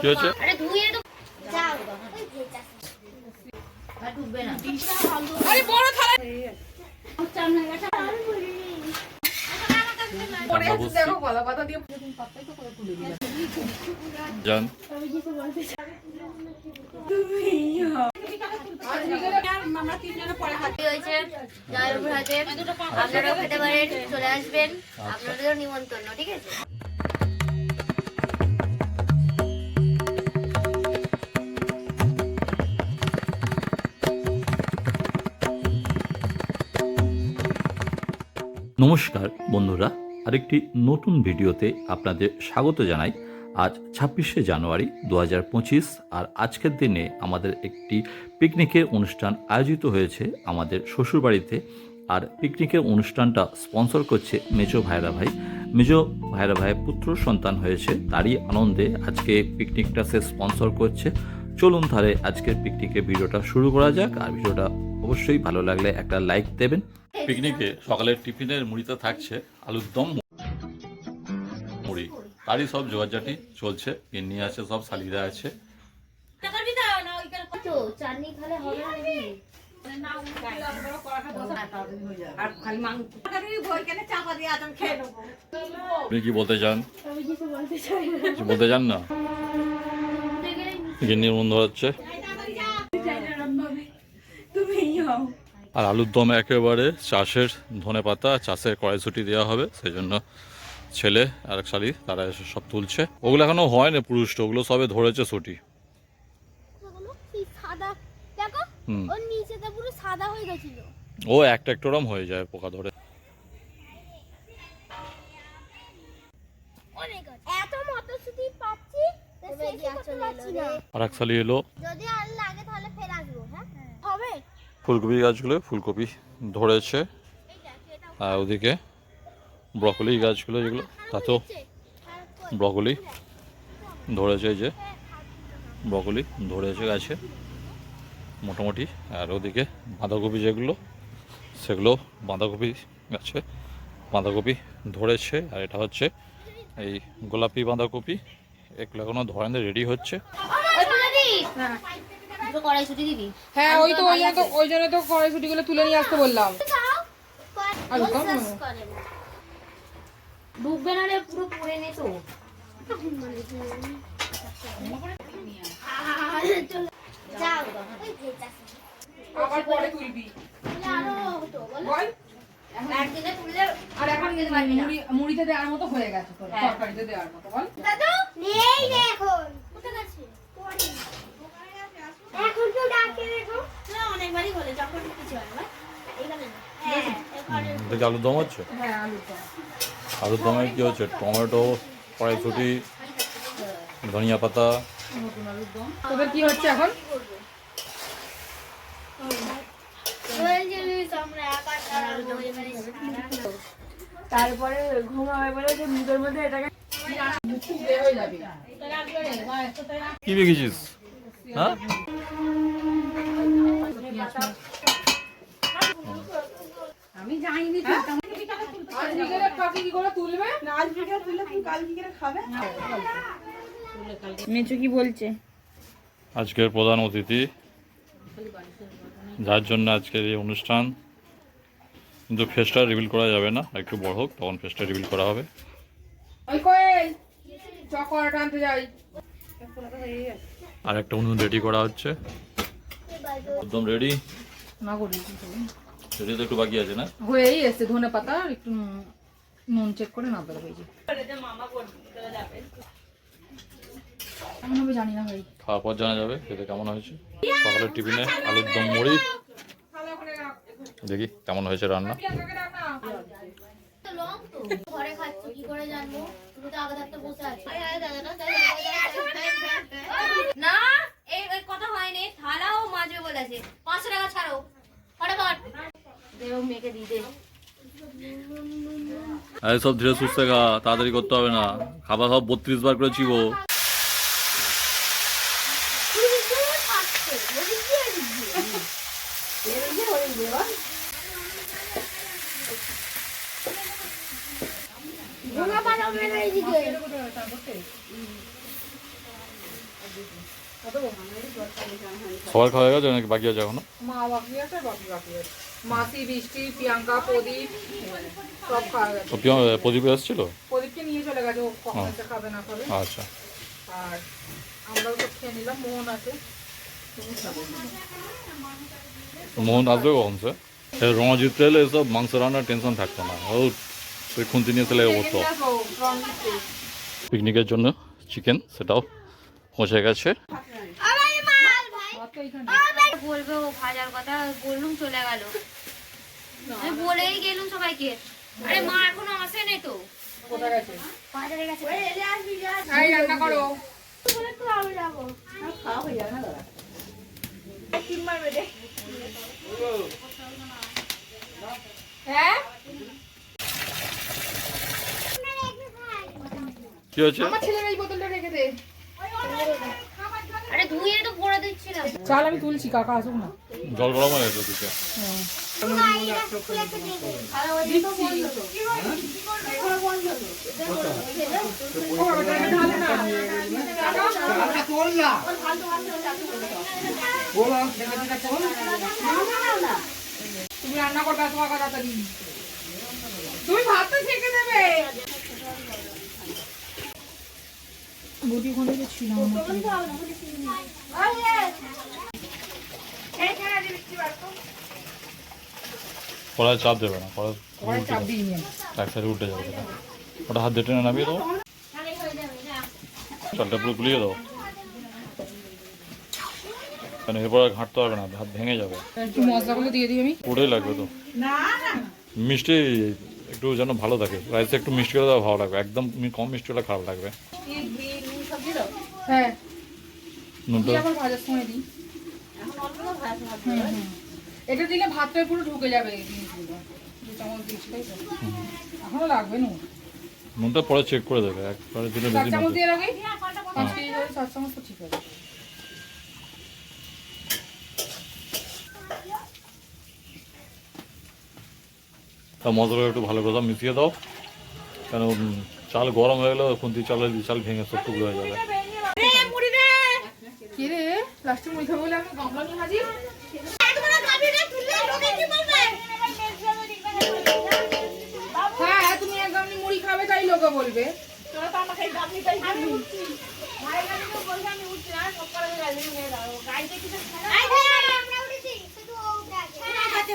কি হচ্ছে আরে ধুয়ে তো যাও। ওই ভেজা আমরা বুঝছি। যান। হয়েছে? আপনারাও খেতে পারেন। চলে আসবেন। আপনাদেরও নিমন্ত্রণ ঠিক আছে? নমস্কার বন্ধুরা, আরেকটি নতুন ভিডিওতে আপনাদের স্বাগত জানাই। আজ ছাব্বিশে জানুয়ারি দু হাজার পঁচিশ আর আজকের দিনে আমাদের একটি পিকনিকের অনুষ্ঠান আয়োজিত হয়েছে আমাদের শ্বশুরবাড়িতে। আর পিকনিকের অনুষ্ঠানটা স্পন্সর করছে মেজো ভাইরা ভাই। মেজো ভাইরা ভাইয়ের পুত্র সন্তান হয়েছে, তারই আনন্দে আজকে পিকনিকটা সে স্পন্সর করছে। চলুন তাহলে আজকের পিকনিকের ভিডিওটা শুরু করা যাক। আর ভিডিওটা অবশ্যই ভালো লাগলে একটা লাইক দেবেন। পিকনিকে সকালের টিফিনের মুড়িতে থাকছে আলুর দম মুড়ি। তারই সব জোয়ারজাটি চলছে গিন্নি আছে সব শালিরা আছে। তো চাটনি খেলে হবে না নাকি? আর খালি মাংস। বই কেন চাপা দিয়ে আদম খেয়ে নেব আপনি কি বলতে চান? বলতে চান না? গিন্নির তুমি হও আর আলুর দম একেবারে চাষের ধনে পাতা চাষের কড়াইশুটি দেওয়া হবে সেই জন্য ছেলে আর এক শালি তারা এসে সব তুলছে। ওগুলো এখনও হয় না পুরুষটা ওগুলো সবে ধরেছে ছুটি হয়ে ও একটা একটা রকম হয়ে যায় পোকা ধরে। আর এক শালি এলো। যদি আর লাগে তাহলে ফের আসব হ্যাঁ। হবে? ফুলকপি গাছগুলো ফুলকপি ধরেছে। আর ওদিকে ব্রকলি গাছগুলো যেগুলো, তাতেও ব্রকলি ধরেছে যে, ব্রকলি ধরেছে গাছে মোটামুটি। আর ওদিকে বাঁধাকপি যেগুলো, সেগুলো বাঁধাকপি গাছে বাঁধাকপি ধরেছে। আর এটা হচ্ছে এই গোলাপি বাঁধাকপি, এগুলো এখনও ধরেন, রেডি হচ্ছে। দুটো কড়াইশুঁটি দিবি? হ্যাঁ ওই তো ওই জন্য তো ওই জন্য তো কড়াইশুটি গুলো তুলে নিয়ে আসতে বললাম। আলু দম? ডুববে না রে পুরো পড়ে নে তো। যাও। আবার পরে তুলবি। আরও হতো বলো। বল। আর এখন মুড়িতে দেওয়ার মতো হয়ে গেছে। তরকারিতে দেওয়ার মতো বল। দাদু নেই এখন। কোথায় গেছে এখন তো ডাকে দেখো না অনেকবারই বলে যখন কিছু হয় না। হ্যাঁ দেখি আলুর দম হচ্ছে? হ্যাঁ আলু দম। আলুর দমে কি হচ্ছে? টমেটো কড়াইশুটি ধনিয়া পাতা। তোদের কি হচ্ছে এখন? তারপরে ঘুমাবে বলে যে মুখের মধ্যে এটাকে কি বেগেছিস হ্যাঁ? মেচু কি বলছে? আজকের প্রধান অতিথি যার জন্য আজকের এই অনুষ্ঠান কিন্তু ফেসটা রিভিল করা যাবে না একটু বড় হোক তখন ফেসটা রিভিল করা হবে। আর একটা উনুন রেডি করা হচ্ছে। একদম রেডি না করি রেডি তো একটু বাকি আছে না? হয়েই এসছে ধনে পাতা একটু নুন- চেক করে না দেওয়া হয়েছে। কেমন হবে জানি না ভাই। খাওয়ার পর জানা যাবে খেতে কেমন হয়েছে। সকালের টিফিনে আলুর দম মুড়ি। দেখি কেমন হয়েছে রান্না। লং তো ঘরে খাচ্ছি কি করে জানব তুমি তো আগে থাকতে বসে আছো না কথা হয়নি থালাও মাজবে বলেছে। পাঁচশো টাকা ছাড়ো। ফটাফট। দেব মেয়েকে দিয়ে দে। সব ধীরে সুস্থে খা তাড়াতাড়ি করতে হবে না। খাবার সব বত্রিশ বার করে চিবো সবার খাওয়া গেছে নাকি বাকি আছে এখনও? মা বাকি আছে বাকি বাকি আছে। মাসি বৃষ্টি প্রিয়াঙ্কা প্রদীপ সব খাওয়া গেছে। প্রদীপ এসেছিল? প্রদীপকে নিয়ে চলে গেছে ও কখন খাবে না খাবে। আচ্ছা। আর আমরাও তো খেয়ে নিলাম মোহন আছে। মোহন আসবে কখন স্যার রঙা জিততে এলে এসব মাংস রান্নার টেনশন থাকতো না। ও ওই খুন্তি নিয়ে চলে হতো পিকনিকের জন্য চিকেন সেটাও। পৌঁছে গেছে? ভাত তো এইখানে বলবে ও ভাজার কথা বললুম চলে গেল আমি বলেই গেলুম সবাইকে আরে মা এখনও আসেনি তো বাজারে গেছে রান্না করো খাওয়া হয়ে যাবে না দাদা হ্যাঁ? কি হয়েছে? আমার ছেলের এই বোতলটা রেখে দে। আরে তো পড়ে দিচ্ছিলাম। চাল আমি তুলছি কাকা আসুক না। জল গরম হয়ে গেছে দিকে তুমি রান্না করবে কাকা তাড়াতাড়ি তুমি ভাত তো ছেঁকে দেবে। বটি ওখানে যে ছিল চাপ দেবে না নিয়ে এক সাইডে উঠে যাবে ওটা হাত দিয়ে টেনে নামিয়ে দেবো। চালটা পুরো গুলিয়ে দাও কেন এরপর ঘাঁটতে হবে না হাত ভেঙে যাবে। একটু মশলাগুলো দিয়ে দিই আমি। পুরোই লাগবে তো। না না। মিষ্টি একটু যেন ভালো থাকে। রাইসে একটু মিষ্টি করে দেওয়া ভালো লাগবে। একদম কম মিষ্টি হলে খারাপ লাগবে। হ্যাঁ। নুনটা? ভাজার সময় দিই। এটা দিলে ভাতটা পুরো ঢুকে যাবে এই জিনিসগুলো। দু চামচ দিচ্ছি তাই তো এখনও লাগবে না নুনটা পরে চেক করে দেবে। একবারে দিলে বেশি পাঁচ কেজি চার চামচ তো ঠিক আছে। তা মশলা একটু ভালো করে দাও, মিশিয়ে দাও। কেন চাল গরম হয়ে গেলে খুন্তি চালের চাল ভেঙে সব টুকরো হয়ে যাবে। কি রে? প্লাস্টিক মুড়ি হ্যাঁ তুমি এক গামলি মুড়ি খাবে তাই লোকে বলবে। তোরা তো আমাকে এই গামলিটাই দিবি। কিছু গাড়ি উঠবি না গাড়ি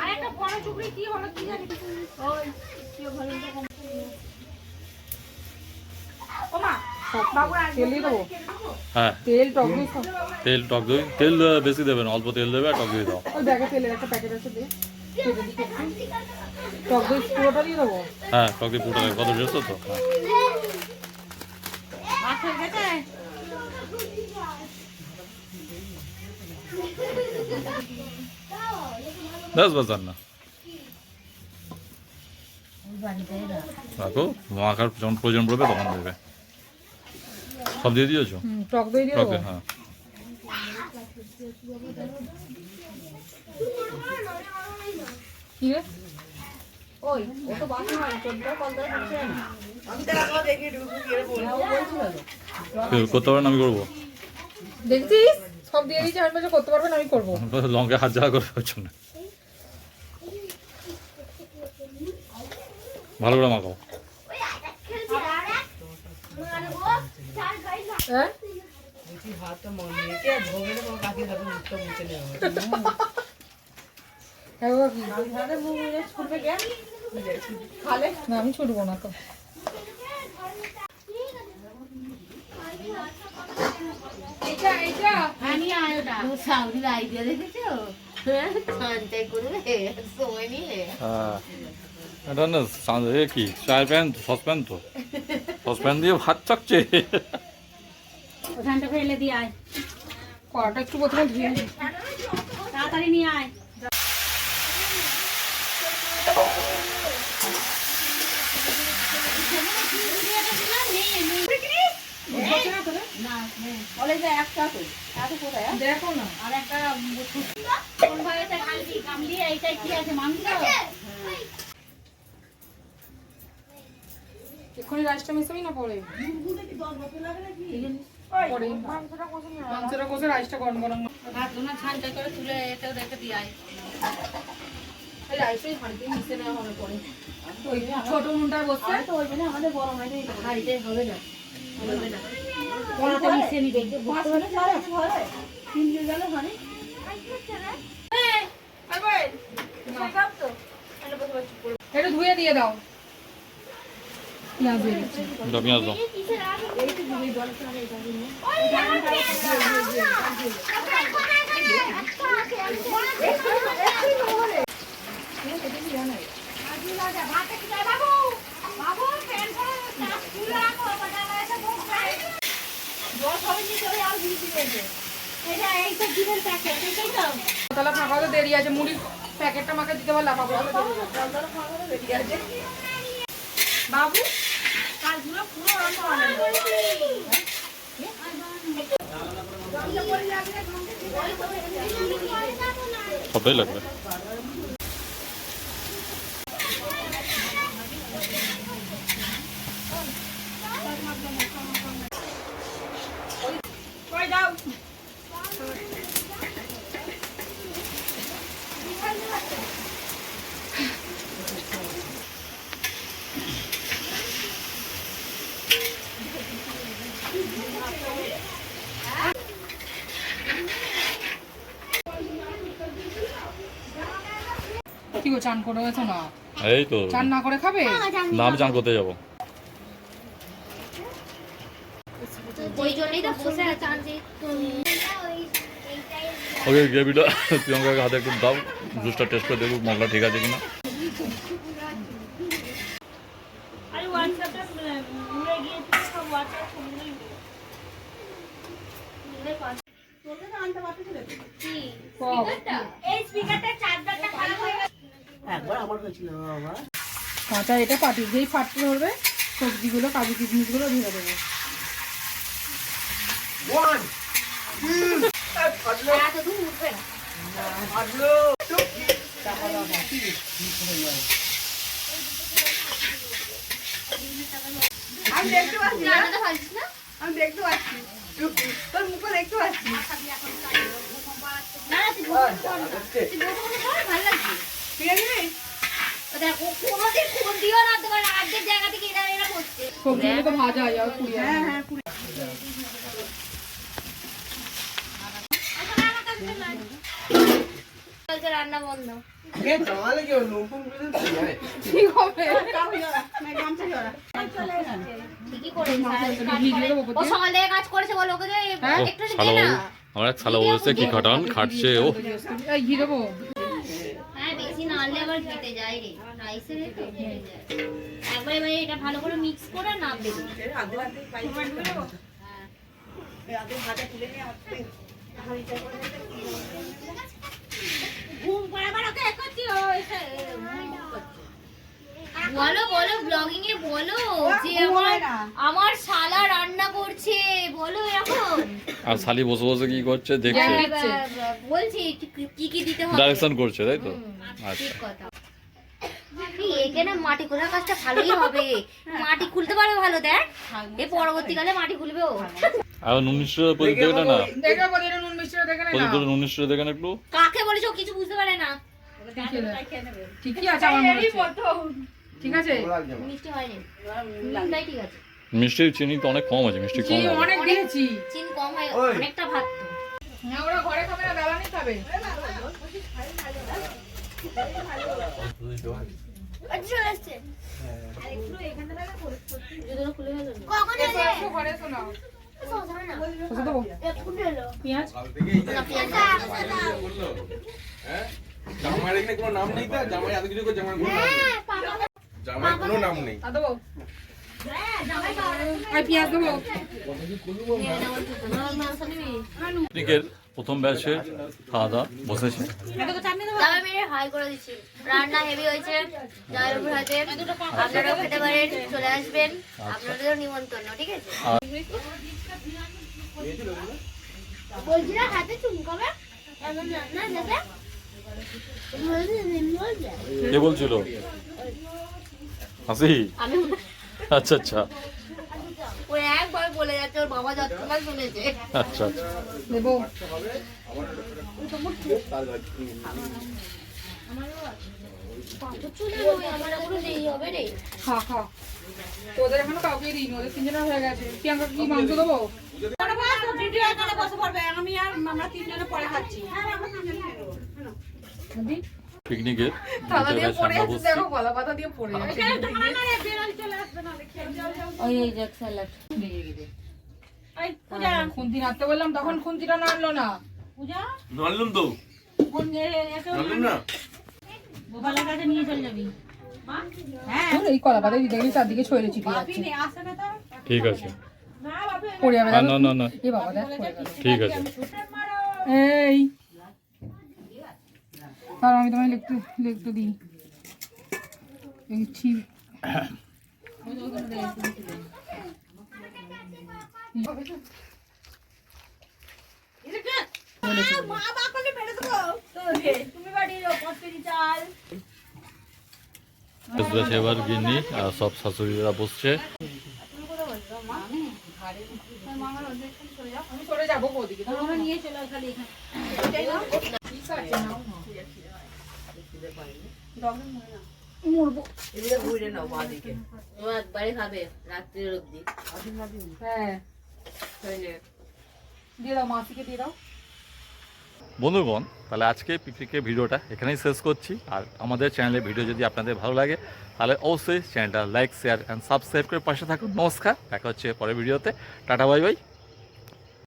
আর একটা বড় চুবড়ি কি হলো কি জানি? তেল দিয়ে দেবো? হ্যাঁ। তেল টক দই তেল বেশি অল্প তেল দেবে টক দই দাও। তেলের একটা প্যাকেট আছে। টক দই পুরোটা দিয়ে দেবো? হ্যাঁ টক দই পুরোটা কত তো? হ্যাঁ। ব্যাস বাস আর না রাখো মাখার যখন প্রয়োজন পড়বে তখন দেবে সব দিয়ে দিয়েছ টক দই দিয়ে হ্যাঁ কি রে আমি তো রাখব দেখি ঢুকু কি বলব করতে পারেন আমি করব দেখছিস সব দিয়ে দিয়েছি আমি বলছি করতে পারবেন আমি করব। লঙ্কা হাত জ্বালা করে হচ্ছে না ভালো করে মাখাও। হ্যাঁ? হ্যাঁ বাবা কি? খালে? না আমি ছুটবো না তো। আইডিয়া দেখেছ? সঞ্চয় করবে সময় নিলে। হ্যাঁ। এ কি? চায়ের প্যান তো সসপ্যান তো? সসপ্যান দিয়ে ভাত চাকছে। ওখানটা ফেলে দিয়ে আয়। কড়াটা একটু প্রথমে ধুয়ে তাড়াতাড়ি নিয়ে আয় হচ্ছে না তোদের? বলে যে একটা তো এত কোথায় হ্যাঁ? দেখো না। আর একটা এইটাই কি আছে মাংস এক্ষুনি রাইসটা মেশাবি না পরে? পরে। মাংসটা কষে রাইসটা গরম গরম ভাত না ছানটা করে তুলে এটাও রেখে দিয়ে আয়। এই রাইসটাই হাঁড়িতে মিশে নেওয়া হবে পরে। ছোট নুনটায় বসতে তো ওই জন্য আমাদের বড় মাইনে হাড়িতে হবে না। হবে না। পড়াতে মিশে নিবে পাঁচ মিনিট ধরে ধরে তিন দিন গেল মানে একটু ধুয়ে দিয়ে দাও পেঁয়াজ দিয়ে দিচ্ছি পেঁয়াজ দাও তাহলে ফাঁকা হতে দেরি আছে মুড়ির প্যাকেটটা আমাকে দিতে পারলে ফাঁকা দেরি আছে। বাবু সবটাই লাগবে? কি চান করে গেছো না। এই তো। চান না করে খাবে? না আমি চান করতে যাব। ওই জন্যই তো বসে আছে ওকে গ্রেভিটা প্রিয়ঙ্কাকে হাতে একটু দাও জুসটা টেস্ট করে দেখব মশলা ঠিক আছে কিনা। এই স্পিকারটা চার্জারটা খারাপ হয়ে গেছে। একবার আমার হয়েছিল বাবা। কাঁচা এটা পাটি যেই ফাটতে ধরবে সবজিগুলো কাজু কিশমিশগুলো ধরে দেবো। আমি দেখতে পাচ্ছি না। আমি দেখতে পাচ্ছি। তোর মুখে দেখতে পাচ্ছি। না ঠিক আছে? ও কোনোদিন ফোন দিও না তোমার আর্ধেক জায়গা থেকে এরা এরা করছে। সবজিগুলো তো ভাজা হয় হ্যাঁ হ্যাঁ কালকে রান্না বন্ধ। কি যে হ্যাঁ? আমার বলছে কি খাটান খাটছে ও। না আনলে আবার খেতে যায় রে। রাইসে রে তো খেতে যায়। একবার এবারে এটা ভালো করে মিক্স করে ভাজা তুলে ঘুম পাড়াবার ওকে করছি বলো বলো ব্লগিং এ বলো যে আমার আমার শালা রান্না করছে বলো এরকম। আর শালি বসে বসে কি করছে দেখছে। বলছি কি- কি দিতে হবে? ডাইরেকশন করছে তাই তো? আচ্ছা। ঠিক কথা। এই একে না মাটি খোলার কাজটা ভালোই হবে। মাটি খুলতে পারবে ভালো দেখ। এ পরবর্তীকালে মাটি খুলবে ও। আর নুন প্রদীপ দেখে না? দেখে নুন দেখে না। প্রদীপ নুন মিষ্টিটা দেখেন একটু। কাকে বলেছ কিছু বুঝতে পারে না। ঠিকই আছে। আমার মনে হচ্ছে। ঠিক আছে মিষ্টি হয়নি ঠিক আছে মিষ্টি চিনি তো অনেক কম আছে মিষ্টি কম আছে অনেক দিয়েছি চিনি কম হয় অনেকটা ভাত তো না ওরা ঘরে খাবে না দালানি খাবে এখানে কোনো নাম নেই তো জামাই এত কিছু করে জামাই কোনো নাম নেই জামাই কোনো নাম নেই। প্রথম ব্যাচে খাওয়া দাওয়া বসেছে হাই করে দিচ্ছি। রান্না হেভি হয়েছে। জয়ের উপর হাতে আপনারাও খেতে পারেন চলে আসবেন। আপনাদেরও নিমন্ত্রণ ঠিক আছে? বলছি হাতে চুমকাবে এমন রান্না দেবে কে বলছিল? হাসি আচ্ছা আচ্ছা ওই একবার বলে যাচ্ছে ওর বাবা যতক্ষণ শুনেছে আচ্ছা আচ্ছা তোদের এখনও কাউকে দিইনি ওদের তিনজনের হয়ে গেছে প্রিয়াঙ্কা কি মাংস দেবো আমি আর আমরা তিনজনে পরে খাচ্ছি? পিকনিকের বসছি পূজা। খুন্তি নাড়তে বললাম তখন খুন্তিটা নাড়লো না। পূজা? নাড়লুম তো। বোন এসে নাড়লুম না? গোপালের কাছে নিয়ে চলে যাবি। হ্যাঁ। এই কলা পাতা দিতে গেলে চারদিকে ছড়িয়ে ছিটিয়ে যাচ্ছে। বাপি আসে না তো ঠিক আছে। পড়ে যাবে না না না না। এ বাবা দেখ ঠিক আছে। এই। আর আমি তোমায় লিখতে লিখতে দিই। এবার গিন্নি আর সব শাশুড়িরা বসছে। আমি চলে যাব ওদিকে নিয়ে চলে খালি এখানে। ঠিক আছে নাও না। ও একবারে খাবে রাত্রির অবধি। হ্যাঁ। দিয়ে দাও মাসিকে দিয়ে দাও। বন্ধুগণ তাহলে আজকে পিকনিকের ভিডিওটা এখানেই শেষ করছি। আর আমাদের চ্যানেলের ভিডিও যদি আপনাদের ভালো লাগে তাহলে অবশ্যই চ্যানেলটা লাইক শেয়ার অ্যান্ড সাবস্ক্রাইব করে পাশে থাকুন। নমস্কার দেখা হচ্ছে পরের ভিডিওতে। Tata bye bye.